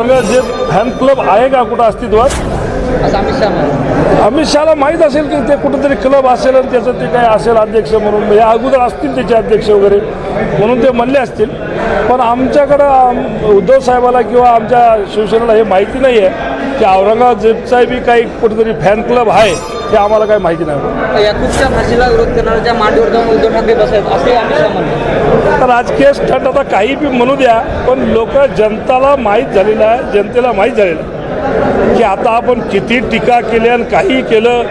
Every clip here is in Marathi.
बघा जे फॅन क्लब आहे का कुठं अस्तित्वात? असं अमित शहा म्हणाले. अमित शहाला माहीत असेल की ते कुठंतरी क्लब असेल आणि त्याचं ते काय असेल अध्यक्ष म्हणून या अगोदर असतील त्याचे अध्यक्ष वगैरे म्हणून ते म्हणले असतील. पण आमच्याकडं आम- उद्धव साहेबाला किंवा आमच्या शिवसेनेला हे माहिती नाही आहे की औरंगाबादचा बी काही कुठेतरी फॅन क्लब आहे हे आम्हाला काही माहिती नाही. याकूबच्या फाशीला विरोध करणाऱ्या मांडीवर जाऊन उद्धव ठाकरे बसत असे अमित शहा म्हणले तर राजकीय स्टंट आता काही बी म्हणू द्या पण लोक जनताला माहीत झालेलं आहे जनतेला माहीत झालेलं आहे. की आता आपण किती टीका केली आणि काही केलं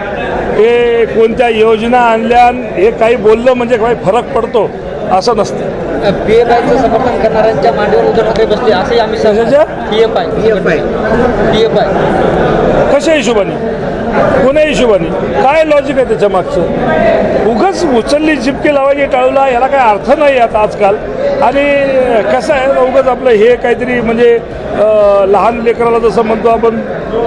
हे कोणत्या योजना आणल्या आणि हे काही बोललं म्हणजे काही फरक पडतो असं नसतं. पीएफआयचं समर्थन करणाऱ्यांच्या मांडीवर उद्धव ठाकरे बसले असे अमित शहा कशाच्या? पीएफआय. पीएफआय. पीएफआय. कशा हिशोबाने? कोण्या हिशोबाने? काय लॉजिक आहे त्याच्या मागचं? उगाच उचलली चिपके लावायची टाळूला याला काय अर्थ नाही आता आजकाल. आणि कसं आहे उगाच आपलं हे काहीतरी म्हणजे लहान लेकराला जसं म्हणतो आपण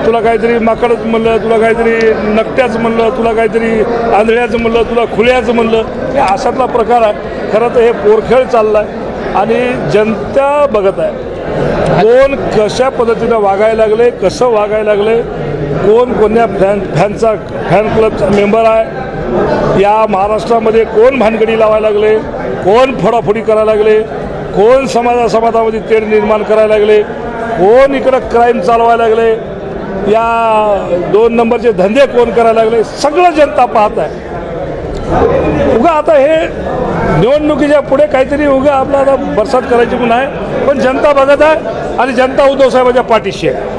तुला काहीतरी माकडच म्हणलं तुला काहीतरी नकट्याच म्हणलं तुला काहीतरी आंधळ्याचं म्हणलं तुला खुळ्याचं म्हणलं हे अशातला प्रकार आहे. खरं तर हे पोरखेळ चालला आहे आणि जनता बघत आहे. कोण कशा पद्धतीनं वागायला लागले कसं वागायला लागले कोण कोणत्या फॅन फॅनचा फॅन क्लबचा मेंबर आहे या महाराष्ट्रामध्ये कोण भानगडी लावायला लागले कोण फोडाफोडी करायला लागले कोण समाजा समाजामध्ये तेढ निर्माण करायला लागले कोण इकडं क्राईम चालवायला लागले या दोन नंबरचे धंदे कोण करायला लागले सगळं जनता पाहत आहे. उगा आता हे निवडणुकीच्या पुढे काहीतरी उगा आपला आता बरसात करायची पण आहे. पण जनता बघत आहे आणि जनता उद्धवसाहेबाच्या पाठीशी आहे.